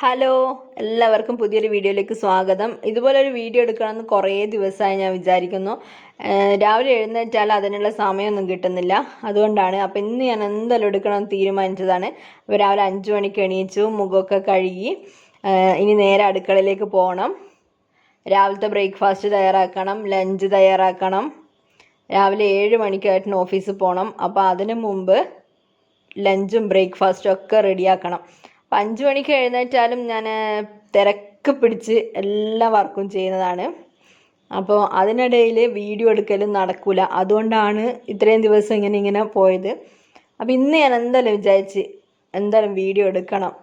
Hello എല്ലാവർക്കും പുതിയൊരു വീഡിയോയിലേക്ക് സ്വാഗതം. ഇതുപോലെ ഒരു വീഡിയോ എടുക്കണമെന്ന് കുറേ ദിവസമായി ഞാൻ വിചാരിക്കുന്നു. രാവിലെ എഴുന്നേറ്റാൽ അതിനുള്ള സമയമൊന്നും കിട്ടുന്നില്ല. അതുകൊണ്ടാണ് അപ്പോൾ ഇന്ന് ഞാൻ എന്തായാലും എടുക്കണമെന്ന് തീരുമാനിച്ചതാണ്. അപ്പോൾ രാവിലെ അഞ്ച് മണിക്ക് എണീച്ചു മുഖമൊക്കെ കഴുകി ഇനി നേരെ അടുക്കളയിലേക്ക് പോകണം. രാവിലത്തെ ബ്രേക്ക്ഫാസ്റ്റ് തയ്യാറാക്കണം ലഞ്ച് തയ്യാറാക്കണം. രാവിലെ ഏഴ് മണിക്കായിട്ട് ഓഫീസിൽ പോകണം. അപ്പോൾ അതിന് മുമ്പ് ലഞ്ചും ബ്രേക്ക്ഫാസ്റ്റും ഒക്കെ റെഡിയാക്കണം. അപ്പം അഞ്ച് മണിക്ക് എഴുന്നേറ്റാലും ഞാൻ തിരക്ക് പിടിച്ച് എല്ലാ വർക്കും ചെയ്യുന്നതാണ്. അപ്പോൾ അതിനിടയിൽ വീഡിയോ എടുക്കലും നടക്കില്ല അതുകൊണ്ടാണ് ഇത്രയും ദിവസം ഇങ്ങനെ ഇങ്ങനെ പോയത്. അപ്പോൾ ഇന്ന് ഞാൻ എന്തായാലും വിചാരിച്ച് എന്തായാലും വീഡിയോ എടുക്കണം.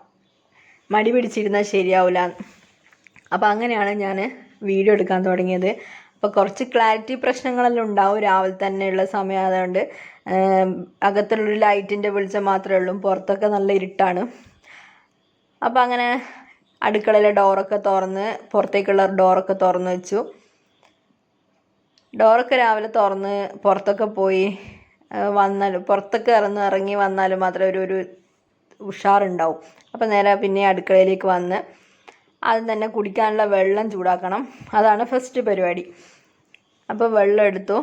മടി പിടിച്ചിരുന്നാൽ ശരിയാവില്ല അപ്പോൾ അങ്ങനെയാണ് ഞാൻ വീഡിയോ എടുക്കാൻ തുടങ്ങിയത്. അപ്പോൾ കുറച്ച് ക്ലാരിറ്റി പ്രശ്നങ്ങളെല്ലാം ഉണ്ടാവും രാവിലെ തന്നെയുള്ള സമയം അതുകൊണ്ട് അകത്തുള്ളൊരു ലൈറ്റിന്റെ വെളിച്ചം മാത്രമേ ഉള്ളൂ. പുറത്തൊക്കെ നല്ല ഇരുട്ടാണ്. അപ്പോൾ അങ്ങനെ അടുക്കളയിലെ ഡോറൊക്കെ തുറന്ന് പുറത്തേക്കുള്ള ഡോറൊക്കെ തുറന്ന് വെച്ചു. ഡോറൊക്കെ രാവിലെ തുറന്ന് പുറത്തൊക്കെ പോയി വന്നാൽ പുറത്തൊക്കെ ഇറന്ന് ഇറങ്ങി വന്നാൽ മാത്രമേ ഒരു ഒരു ഉഷാറുണ്ടാവും. അപ്പോൾ നേരെ പിന്നെ അടുക്കളയിലേക്ക് വന്ന് ആദ്യം തന്നെ കുടിക്കാനുള്ള വെള്ളം ചൂടാക്കണം. അതാണ് ഫസ്റ്റ് പരിപാടി. അപ്പോൾ വെള്ളം എടുത്തു.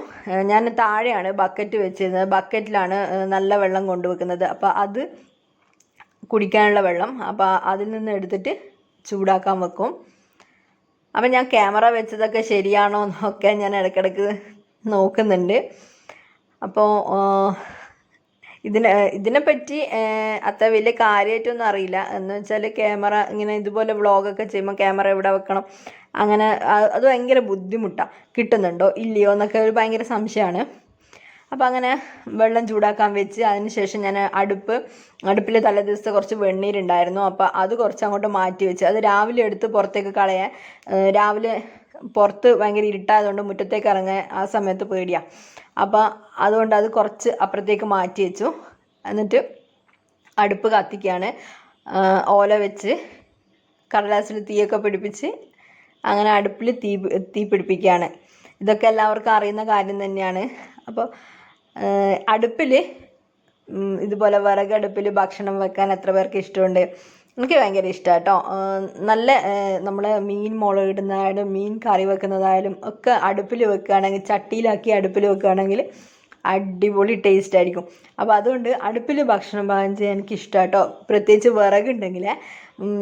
ഞാൻ താഴെയാണ് ബക്കറ്റ് വെച്ചിരുന്നത്. ബക്കറ്റിലാണ് നല്ല വെള്ളം കൊണ്ടുവെക്കുന്നത്. അപ്പോൾ അത് കുടിക്കാനുള്ള വെള്ളം. അപ്പോൾ അതിൽ നിന്ന് എടുത്തിട്ട് ചൂടാക്കാൻ വെക്കും. അപ്പം ഞാൻ ക്യാമറ വെച്ചതൊക്കെ ശരിയാണോ എന്നൊക്കെ ഞാൻ ഇടയ്ക്കിടയ്ക്ക് നോക്കുന്നുണ്ട്. അപ്പോൾ ഇതിനെ ഇതിനെപ്പറ്റി അത്ര വലിയ കാര്യമായിട്ടൊന്നും അറിയില്ല. എന്ന് വെച്ചാൽ ക്യാമറ ഇങ്ങനെ ഇതുപോലെ വ്ളോഗൊക്കെ ചെയ്യുമ്പോൾ ക്യാമറ എവിടെ വെക്കണം? അങ്ങനെ അത് ഭയങ്കര ബുദ്ധിമുട്ടാണ് കിട്ടുന്നുണ്ടോ? ഇല്ലയോ? എന്നൊക്കെ ഒരു ഭയങ്കര സംശയമാണ് അപ്പോൾ അങ്ങനെ വെള്ളം ചൂടാക്കാൻ വെച്ച് അതിന് ശേഷം ഞാൻ അടുപ്പ് അടുപ്പിൽ തലേ ദിവസത്തെ കുറച്ച് വെണ്ണീരുണ്ടായിരുന്നു. അപ്പോൾ അത് കുറച്ച് അങ്ങോട്ട് മാറ്റി വെച്ച് അത് രാവിലെ എടുത്ത് പുറത്തേക്ക് കളയാൻ രാവിലെ പുറത്ത് ഭയങ്കര ഇരുട്ടായതുകൊണ്ട് മുറ്റത്തേക്ക് ഇറങ്ങാൻ ആ സമയത്ത് പേടിയാണ് അപ്പോൾ അതുകൊണ്ട് അത് കുറച്ച് അപ്പുറത്തേക്ക് മാറ്റി വെച്ചു. എന്നിട്ട് അടുപ്പ് കത്തിക്കുകയാണ് ഓല വെച്ച് കടലാസിൽ തീയൊക്കെ പിടിപ്പിച്ച് അങ്ങനെ അടുപ്പിൽ തീ തീ പിടിപ്പിക്കുകയാണ് ഇതൊക്കെ എല്ലാവർക്കും അറിയുന്ന കാര്യം തന്നെയാണ്. അപ്പോൾ അടുപ്പിൽ ഇതുപോലെ വിറകടുപ്പിൽ ഭക്ഷണം വെക്കാൻ എത്ര പേർക്ക് ഇഷ്ടമുണ്ട്? എനിക്ക് ഭയങ്കര ഇഷ്ടമാണ് കേട്ടോ നല്ല നമ്മൾ മീൻ മുളകിടുന്നതായാലും മീൻ കറി വെക്കുന്നതായാലും ഒക്കെ അടുപ്പിൽ വെക്കുകയാണെങ്കിൽ ചട്ടിയിലാക്കി അടുപ്പിൽ വെക്കുകയാണെങ്കിൽ അടിപൊളി ടേസ്റ്റ് ആയിരിക്കും. അപ്പോൾ അതുകൊണ്ട് അടുപ്പിൽ ഭക്ഷണം പാകം ചെയ്യാൻ എനിക്ക് ഇഷ്ടമാണ് കേട്ടോ പ്രത്യേകിച്ച് വിറകുണ്ടെങ്കിൽ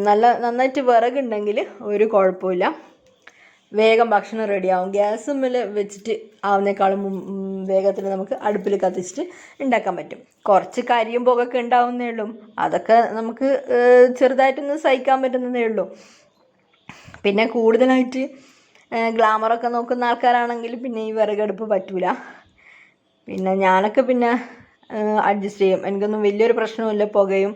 നല്ല നന്നായിട്ട് വിറകുണ്ടെങ്കിൽ ഒരു കുഴപ്പമില്ല. വേഗം ഭക്ഷണം റെഡിയാവും ഗ്യാസ് മേൽ വെച്ചിട്ട് ആവുന്നേക്കാളും വേഗത്തിൽ നമുക്ക് അടുപ്പിൽ കത്തിച്ചിട്ട് ഉണ്ടാക്കാൻ പറ്റും. കുറച്ച് കരിയും പുകയൊക്കെ ഉണ്ടാവുന്നേ ഉള്ളൂ. അതൊക്കെ നമുക്ക് ചെറുതായിട്ടൊന്ന് സഹിക്കാൻ പറ്റുന്നതേ ഉള്ളൂ. പിന്നെ കൂടുതലായിട്ട് ഗ്ലാമറൊക്കെ നോക്കുന്ന ആൾക്കാരാണെങ്കിൽ പിന്നെ ഈ വിറകടുപ്പ് പറ്റൂല. പിന്നെ ഞാനൊക്കെ പിന്നെ അഡ്ജസ്റ്റ് ചെയ്യും. എനിക്കൊന്നും വലിയൊരു പ്രശ്നമില്ല പുകയും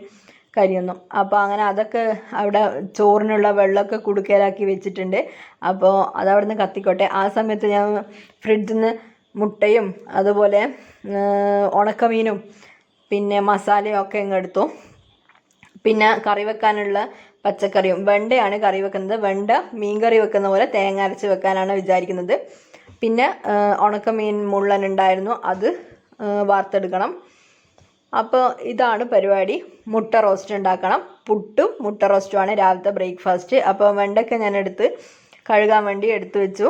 കരിയൊന്നും. അപ്പോൾ അങ്ങനെ അതൊക്കെ അവിടെ ചോറിനുള്ള വെള്ളമൊക്കെ കുടുക്കയിലാക്കി വെച്ചിട്ടുണ്ട്. അപ്പോൾ അതവിടെ നിന്ന് കത്തിക്കോട്ടെ. ആ സമയത്ത് ഞാൻ ഫ്രിഡ്ജിൽ നിന്ന് മുട്ടയും അതുപോലെ ഉണക്കമീനും പിന്നെ മസാലയും ഒക്കെ ഇങ്ങ് എടുത്തു. പിന്നെ കറി വെക്കാനുള്ള പച്ചക്കറിയും. വെണ്ടയാണ് കറി വെക്കുന്നത്. വെണ്ട മീൻ കറി വെക്കുന്ന പോലെ തേങ്ങ അരച്ച് വെക്കാനാണ് വിചാരിക്കുന്നത്. പിന്നെ ഉണക്കമീൻ മുള്ളൻ ഉണ്ടായിരുന്നു. അത് വാർത്തെടുക്കണം. അപ്പോൾ ഇതാണ് പരിപാടി. മുട്ട റോസ്റ്റ് ഉണ്ടാക്കണം. പുട്ടും മുട്ട റോസ്റ്റുമാണ് രാവിലത്തെ ബ്രേക്ക്ഫാസ്റ്റ് അപ്പോൾ വെണ്ടയ്ക്ക ഞാൻ എടുത്ത് കഴുകാൻ വേണ്ടി എടുത്തു വെച്ചു.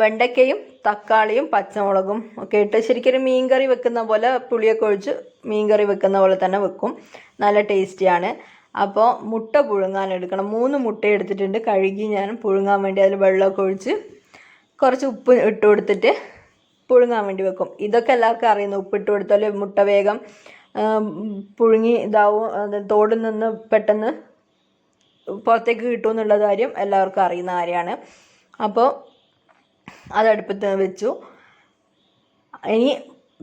വെണ്ടയ്ക്കയും തക്കാളിയും പച്ചമുളകും ഒക്കെ ഇട്ട് ശരിക്കൊരു മീൻകറി വെക്കുന്ന പോലെ പുളിയൊക്കെ ഒഴിച്ച് മീൻകറി വെക്കുന്ന പോലെ തന്നെ വെക്കും. നല്ല ടേസ്റ്റിയാണ് അപ്പോൾ മുട്ട പുഴുങ്ങാൻ എടുക്കണം. മൂന്ന് മുട്ട എടുത്തിട്ടുണ്ട്. കഴുകി ഞാൻ പുഴുങ്ങാൻ വേണ്ടി അതിൽ വെള്ളമൊക്കെ ഒഴിച്ച് കുറച്ച് ഉപ്പ് ഇട്ട് കൊടുത്തിട്ട് പുഴുങ്ങാൻ വേണ്ടി വെക്കും. ഇതൊക്കെ എല്ലാവർക്കും അറിയുന്നു. ഉപ്പിട്ട് കൊടുത്താൽ മുട്ട വേഗം പുഴുങ്ങി ഇതാവും. തോടിൽ നിന്ന് പെട്ടെന്ന് പുറത്തേക്ക് കിട്ടുമെന്നുള്ള കാര്യം എല്ലാവർക്കും അറിയുന്ന കാര്യമാണ്. അപ്പോൾ അത് അടുപ്പത്ത് വെച്ചു. ഇനി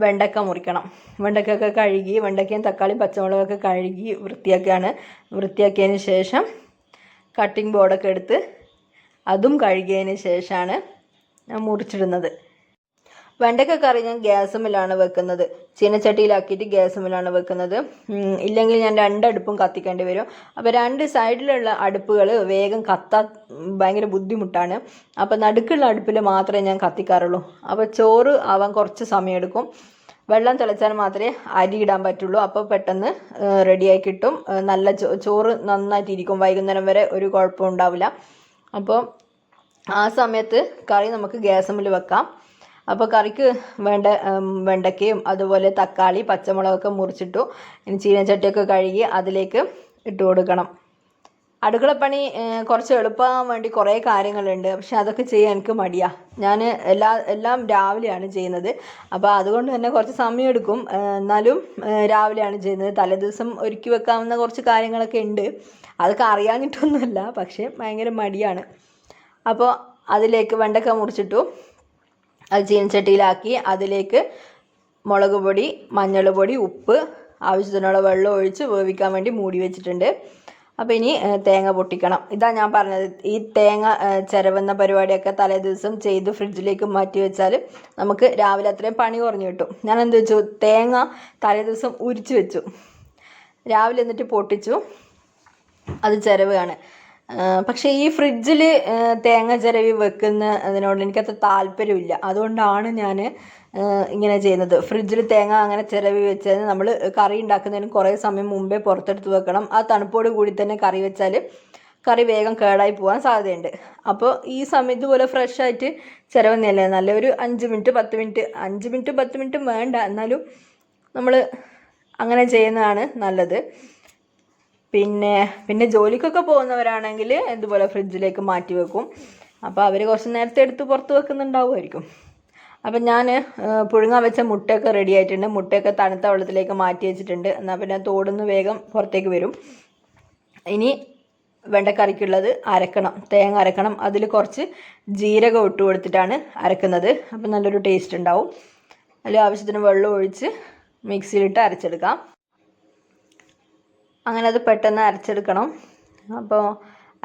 വെണ്ടക്ക മുറിക്കണം. വെണ്ടക്കൊക്കെ കഴുകി വെണ്ടക്കയും തക്കാളിയും പച്ചമുളകൊക്കെ കഴുകി വൃത്തിയാക്കുകയാണ് വൃത്തിയാക്കിയതിന് ശേഷം കട്ടിംഗ് ബോർഡൊക്കെ എടുത്ത് അതും കഴുകിയതിന് ശേഷമാണ് മുറിച്ചിടുന്നത്. വെണ്ടയ്ക്ക കറി ഞാൻ ഗ്യാസുമിലാണ് വെക്കുന്നത്. ചീനച്ചട്ടിയിലാക്കിയിട്ട് ഗ്യാസുമിലാണ് വെക്കുന്നത്. ഇല്ലെങ്കിൽ ഞാൻ രണ്ടടുപ്പും കത്തിക്കേണ്ടി വരും. അപ്പോൾ രണ്ട് സൈഡിലുള്ള അടുപ്പുകൾ വേഗം കത്താൻ ഭയങ്കര ബുദ്ധിമുട്ടാണ്. അപ്പോൾ നടുക്കുള്ള അടുപ്പിൽ മാത്രമേ ഞാൻ കത്തിക്കാറുള്ളൂ. അപ്പോൾ ചോറ് ആവാൻ കുറച്ച് സമയമെടുക്കും. വെള്ളം തിളച്ചാൽ മാത്രമേ അരി ഇടാൻ പറ്റുള്ളൂ. അപ്പോൾ പെട്ടെന്ന് റെഡിയായി കിട്ടും. നല്ല ചോറ് നന്നായിട്ടിരിക്കും. വൈകുന്നേരം വരെ ഒരു കുഴപ്പവും ഉണ്ടാവില്ല. അപ്പോൾ ആ സമയത്ത് കറി നമുക്ക് ഗ്യാസുമ്മിൽ വെക്കാം. അപ്പോൾ കറിക്ക് വേണ്ട വെണ്ടയ്ക്കയും അതുപോലെ തക്കാളി പച്ചമുളകൊക്കെ മുറിച്ചിട്ടു. ഇനി ചീനച്ചട്ടിയൊക്കെ കഴുകി അതിലേക്ക് ഇട്ട് കൊടുക്കണം. അടുക്കളപ്പണി പണി കുറച്ച് എളുപ്പമാകാൻ വേണ്ടി കുറേ കാര്യങ്ങളുണ്ട്. പക്ഷെ അതൊക്കെ ചെയ്യാൻ എനിക്ക് മടിയാ. ഞാൻ എല്ലാ എല്ലാം രാവിലെയാണ് ചെയ്യുന്നത്. അപ്പോൾ അതുകൊണ്ട് തന്നെ കുറച്ച് സമയം എടുക്കും എന്നാലും രാവിലെയാണ് ചെയ്യുന്നത്. തലേദിവസം ഒരുക്കി വെക്കാവുന്ന കുറച്ച് കാര്യങ്ങളൊക്കെ ഉണ്ട്. അതൊക്കെ അറിയാഞ്ഞിട്ടൊന്നുമല്ല പക്ഷേ ഭയങ്കര മടിയാണ്. അപ്പോൾ അതിലേക്ക് വെണ്ടക്ക മുറിച്ചിട്ടു. അത് ചീനച്ചട്ടിയിലാക്കി അതിലേക്ക് മുളക് പൊടി മഞ്ഞൾ ഉപ്പ് ആവശ്യത്തിനുള്ള വെള്ളം ഒഴിച്ച് വേവിക്കാൻ വേണ്ടി മൂടി വെച്ചിട്ടുണ്ട്. അപ്പോൾ ഇനി തേങ്ങ പൊട്ടിക്കണം. ഇതാ ഞാൻ പറഞ്ഞത്. ഈ തേങ്ങ ചിരവുന്ന പരിപാടിയൊക്കെ തലേ ദിവസം ചെയ്ത് ഫ്രിഡ്ജിലേക്ക് മാറ്റി വെച്ചാൽ നമുക്ക് രാവിലെ അത്രയും പണി കുറഞ്ഞു കിട്ടും. ഞാൻ എന്ത് വെച്ചു? തേങ്ങ തലേ ദിവസം ഉരിച്ചു വെച്ചു. രാവിലെ എന്നിട്ട് പൊട്ടിച്ചു. അത് ചിരവുകയാണ് പക്ഷേ ഈ ഫ്രിഡ്ജിൽ തേങ്ങ ചിരവി വെക്കുന്ന അതിനോട് എനിക്കത്ര താല്പര്യമില്ല. അതുകൊണ്ടാണ് ഞാൻ ഇങ്ങനെ ചെയ്യുന്നത്. ഫ്രിഡ്ജിൽ തേങ്ങ അങ്ങനെ ചിരവി വെച്ചാൽ നമ്മൾ കറി ഉണ്ടാക്കുന്നതിന് കുറേ സമയം മുമ്പേ പുറത്തെടുത്ത് വെക്കണം. ആ തണുപ്പോട് കൂടി തന്നെ കറി വെച്ചാൽ കറി വേഗം കേടായി പോകാൻ സാധ്യതയുണ്ട്. അപ്പോൾ ഈ സമയത്ത് പോലെ ഫ്രഷ് ആയിട്ട് നല്ല ഒരു അഞ്ച് മിനിറ്റ് പത്ത് മിനിറ്റ് അഞ്ച് മിനിറ്റ് പത്ത് മിനിറ്റ് വേണ്ട. എന്നാലും നമ്മൾ അങ്ങനെ ചെയ്യുന്നതാണ് നല്ലത്. പിന്നെ പിന്നെ ജോലിക്കൊക്കെ പോകുന്നവരാണെങ്കിൽ ഇതുപോലെ ഫ്രിഡ്ജിലേക്ക് മാറ്റി വെക്കും. അപ്പോൾ അവർ കുറച്ച് നേരത്തെ എടുത്ത് പുറത്ത് വെക്കുന്നുണ്ടാവുമായിരിക്കും. അപ്പം ഞാൻ പുഴുങ്ങാൻ വെച്ച മുട്ടയൊക്കെ റെഡി ആയിട്ടുണ്ട്. മുട്ടയൊക്കെ തണുത്ത വെള്ളത്തിലേക്ക് മാറ്റി വെച്ചിട്ടുണ്ട്. എന്നാൽ പിന്നെ തോടുന്ന് വേഗം പുറത്തേക്ക് വരും. ഇനി വെണ്ടക്കറിക്കുള്ളത് അരക്കണം. തേങ്ങ അരക്കണം. അതിൽ കുറച്ച് ജീരകം ഇട്ട് കൊടുത്തിട്ടാണ് അരക്കുന്നത്. അപ്പം നല്ലൊരു ടേസ്റ്റ് ഉണ്ടാവും. അതിൽ ആവശ്യത്തിന് വെള്ളം ഒഴിച്ച് മിക്സിയിലിട്ട് അരച്ചെടുക്കാം. അങ്ങനെ അത് പെട്ടെന്ന് അരച്ചെടുക്കണം. അപ്പോൾ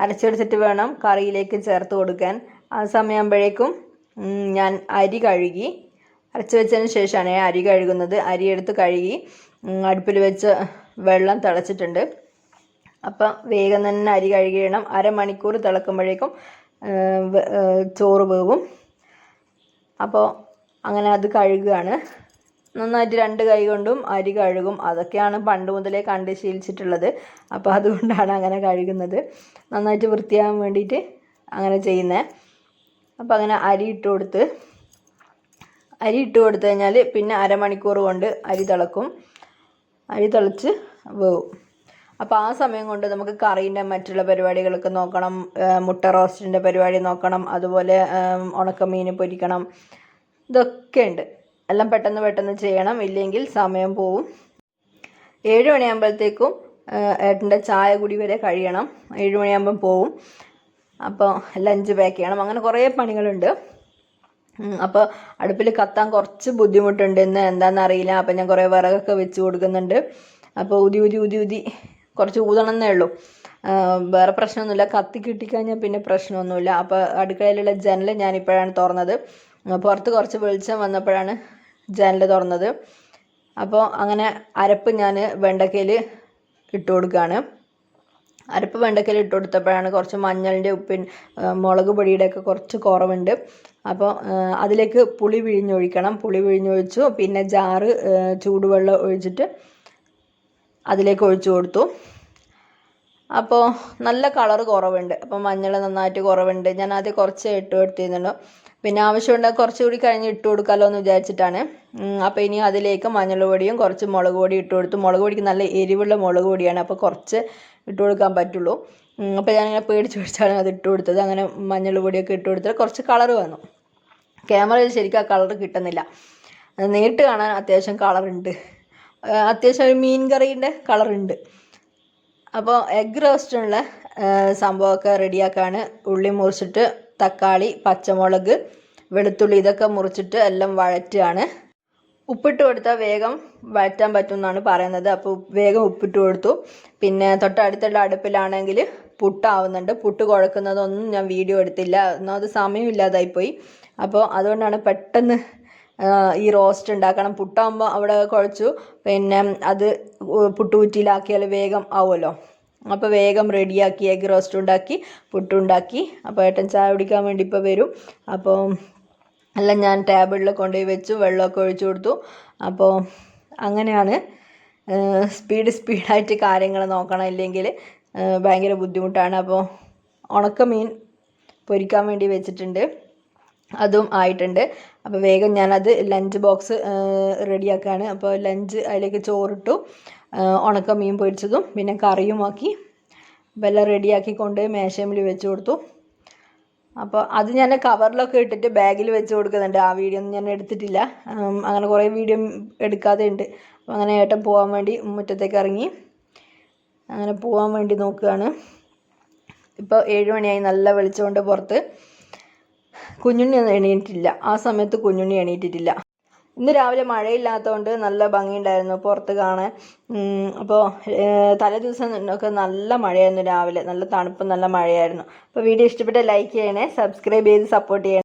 അരച്ചെടുത്തിട്ട് വേണം കറിയിലേക്ക് ചേർത്ത് കൊടുക്കാൻ. ആ സമയമാകുമ്പോഴേക്കും ഞാൻ അരി കഴുകി. അരച്ച് വെച്ചതിന് ശേഷമാണ് അരി കഴുകുന്നത്. അരി എടുത്ത് കഴുകി അടുപ്പിൽ വെച്ച് വെള്ളം തിളച്ചിട്ടുണ്ട്. അപ്പം വേഗം തന്നെ അരി കഴുകിയിടണം അരമണിക്കൂർ തിളക്കുമ്പോഴേക്കും ചോറ് വേവും. അപ്പോൾ അങ്ങനെ അത് കഴുകുകയാണ് നന്നായിട്ട് രണ്ട് കൈ കൊണ്ടും അരി കഴുകും. അതൊക്കെയാണ് പണ്ട് മുതലേ കണ്ട് ശീലിച്ചിട്ടുള്ളത്. അപ്പോൾ അതുകൊണ്ടാണ് അങ്ങനെ കഴുകുന്നത്. നന്നായിട്ട് വൃത്തിയാകാൻ വേണ്ടിയിട്ട് അങ്ങനെ ചെയ്യുന്നത് അപ്പോൾ അങ്ങനെ അരി ഇട്ട് കൊടുത്ത് അരി ഇട്ട് കൊടുത്തു കഴിഞ്ഞാൽ പിന്നെ അരമണിക്കൂർ കൊണ്ട് അരി തിളക്കും. അരി തിളച്ച് വേവും. അപ്പോൾ ആ സമയം കൊണ്ട് നമുക്ക് കറീന്റെ മറ്റുള്ള പരിപാടികളൊക്കെ നോക്കണം. മുട്ട റോസ്റ്റിന്റെ പരിപാടി നോക്കണം. അതുപോലെ ഉണക്കമീൻ പൊരിക്കണം. ഇതൊക്കെ ഉണ്ട്. എല്ലാം പെട്ടെന്ന് പെട്ടെന്ന് ചെയ്യണം. ഇല്ലെങ്കിൽ സമയം പോവും. ഏഴ് മണിയാകുമ്പോഴത്തേക്കും ഏട്ടന്റെ ചായ കുടി വരെ കഴിയണം. ഏഴ് മണിയാകുമ്പം പോവും. അപ്പോൾ ലഞ്ച് പാക്ക് ചെയ്യണം. അങ്ങനെ കുറേ പണികളുണ്ട്. അപ്പോൾ അടുപ്പിൽ കത്താൻ കുറച്ച് ബുദ്ധിമുട്ടുണ്ട്. ഇന്ന് എന്താണെന്ന് അറിയില്ല. അപ്പോൾ ഞാൻ കുറേ വിറകൊക്കെ വെച്ച് കൊടുക്കുന്നുണ്ട്. അപ്പോൾ ഊതി ഊതി ഊതി ഊതി. കുറച്ച് ഊതണമെന്നേ ഉള്ളൂ. വേറെ പ്രശ്നമൊന്നുമില്ല. കത്തി കിട്ടിക്കഴിഞ്ഞാൽ പിന്നെ പ്രശ്നമൊന്നുമില്ല. അപ്പോൾ അടുക്കളയിലുള്ള ജനൽ ഞാനിപ്പോഴാണ് തുറന്നത്. പുറത്ത് കുറച്ച് വെളിച്ചം വന്നപ്പോഴാണ് ജനൽ തുറന്നത്. അപ്പോൾ അങ്ങനെ അരപ്പ് ഞാൻ വെണ്ടക്കയിൽ ഇട്ട് കൊടുക്കുകയാണ് അരപ്പ് വെണ്ടക്കയിൽ ഇട്ട് കൊടുത്തപ്പോഴാണ് കുറച്ച് മഞ്ഞളിന്റെ ഉപ്പിൻ മുളക് പൊടിയുടെ ഒക്കെ കുറച്ച് കുറവുണ്ട്. അപ്പോൾ അതിലേക്ക് പുളി പിഴിഞ്ഞൊഴിക്കണം. പുളി പിഴിഞ്ഞൊഴിച്ചു. പിന്നെ ജാറ് ചൂടുവെള്ളം ഒഴിച്ചിട്ട് അതിലേക്ക് ഒഴിച്ചു കൊടുത്തു. അപ്പോൾ നല്ല കളർ കുറവുണ്ട്. അപ്പോൾ മഞ്ഞൾ നന്നായിട്ട് കുറവുണ്ട്. ഞാൻ ആദ്യം കുറച്ച് ഇട്ട് കൊടുത്തിരുന്നുള്ളൂ. പിന്നെ ആവശ്യമുണ്ടെങ്കിൽ കുറച്ചുകൂടി കഴിഞ്ഞ് ഇട്ട് കൊടുക്കാമല്ലോ എന്ന് വിചാരിച്ചിട്ടാണ് അപ്പോൾ ഇനി അതിലേക്ക് മഞ്ഞൾ പൊടിയും കുറച്ച് മുളക് പൊടി ഇട്ട് കൊടുത്തു. മുളക് പൊടിക്ക് നല്ല എരിവുള്ള മുളക് പൊടിയാണ്. അപ്പോൾ കുറച്ച് ഇട്ട് കൊടുക്കാൻ പറ്റുള്ളൂ. അപ്പോൾ ഞാനിങ്ങനെ പേടിച്ച് പേടിച്ചാണ് അത് ഇട്ട് കൊടുത്തത്. അങ്ങനെ മഞ്ഞൾ പൊടിയൊക്കെ ഇട്ട് കൊടുത്തിട്ട് കുറച്ച് കളർ വന്നു. ക്യാമറയിൽ ശരിക്കും ആ കളർ കിട്ടുന്നില്ല. നേരിട്ട് കാണാൻ അത്യാവശ്യം കളറുണ്ട്. അത്യാവശ്യം ഒരു മീൻ കറീന്റെ കളറുണ്ട്. അപ്പോൾ എഗ് റോസ്റ്റിനുള്ള സംഭവമൊക്കെ റെഡിയാക്കാണ്. ഉള്ളി മുറിച്ചിട്ട് തക്കാളി പച്ചമുളക് വെളുത്തുള്ളി ഇതൊക്കെ മുറിച്ചിട്ട് എല്ലാം വഴറ്റുകയാണ്. ഉപ്പിട്ട് കൊടുത്താൽ വേഗം വഴറ്റാൻ പറ്റും എന്നാണ് പറയുന്നത്. അപ്പോൾ വേഗം ഉപ്പിട്ട് കൊടുത്തു. പിന്നെ തൊട്ടടുത്തുള്ള അടുപ്പിലാണെങ്കിൽ പുട്ടാവുന്നുണ്ട്. പുട്ട് കുഴക്കുന്നതൊന്നും ഞാൻ വീഡിയോ എടുത്തില്ല. ഒന്നാമത് സമയമില്ലാതായിപ്പോയി അപ്പോൾ അതുകൊണ്ടാണ് പെട്ടെന്ന് ഈ റോസ്റ്റ് ഉണ്ടാക്കണം. പുട്ടാകുമ്പോൾ അവിടെ കുഴച്ചു. പിന്നെ അത് പുട്ടുകുറ്റിയിലാക്കിയാൽ വേഗം ആവുമല്ലോ. അപ്പോൾ വേഗം റെഡിയാക്കി എഗ് റോസ്റ്റ് ഉണ്ടാക്കി പുട്ടുണ്ടാക്കി. അപ്പോൾ ഏട്ടൻ ചായ കുടിക്കാൻ വേണ്ടി ഇപ്പോൾ വരും. അപ്പോൾ എല്ലാം ഞാൻ ടേബിളിൽ കൊണ്ടുപോയി വെച്ചു വെള്ളമൊക്കെ ഒഴിച്ചു കൊടുത്തു. അപ്പോൾ അങ്ങനെയാണ് സ്പീഡ് സ്പീഡായിട്ട് കാര്യങ്ങൾ നോക്കണം ഇല്ലെങ്കിൽ ഭയങ്കര ബുദ്ധിമുട്ടാണ്. അപ്പോൾ ഉണക്കമീൻ പൊരിക്കാൻ വേണ്ടി വെച്ചിട്ടുണ്ട്. അതും ആയിട്ടുണ്ട്. അപ്പോൾ വേഗം ഞാനത് ലഞ്ച് ബോക്സ് റെഡിയാക്കുകയാണ് അപ്പോൾ ലഞ്ച് അതിലേക്ക് ചോറിട്ടു. ഉണക്ക മീൻ പൊരിച്ചതും പിന്നെ കറിയുമാക്കി അപ്പോൾ റെഡിയാക്കി കൊണ്ട് മേശമിൽ വെച്ച് കൊടുത്തു. അപ്പോൾ അത് ഞാൻ കവറിലൊക്കെ ഇട്ടിട്ട് ബാഗിൽ വെച്ച് കൊടുക്കുന്നുണ്ട്. ആ വീഡിയോ ഒന്നും ഞാൻ എടുത്തിട്ടില്ല. അങ്ങനെ കുറേ വീഡിയോ എടുക്കാതെ ഉണ്ട്. അപ്പോൾ അങ്ങനെ ഏട്ടൻ പോകാൻ വേണ്ടി മുറ്റത്തേക്ക് ഇറങ്ങി. അങ്ങനെ പോകാൻ വേണ്ടി നോക്കുകയാണ്. ഇപ്പോൾ ഏഴ് മണിയായി. നല്ല വെളിച്ചമുണ്ട് പുറത്ത്. കുഞ്ഞുണ്ണി എണീറ്റില്ല ആ സമയത്ത് കുഞ്ഞുണ്ണി എണീറ്റിട്ടില്ല. ഇന്ന് രാവിലെ മഴയില്ലാത്തതുകൊണ്ട് നല്ല ഭംഗിയുണ്ടായിരുന്നു പുറത്ത് കാണാൻ. അപ്പോൾ തലേ ദിവസം ഒക്കെ നല്ല മഴയായിരുന്നു രാവിലെ. നല്ല തണുപ്പും നല്ല മഴയായിരുന്നു. അപ്പോൾ വീഡിയോ ഇഷ്ടപ്പെട്ട ലൈക്ക് ചെയ്യണേ സബ്സ്ക്രൈബ് ചെയ്ത് സപ്പോർട്ട് ചെയ്യണേ.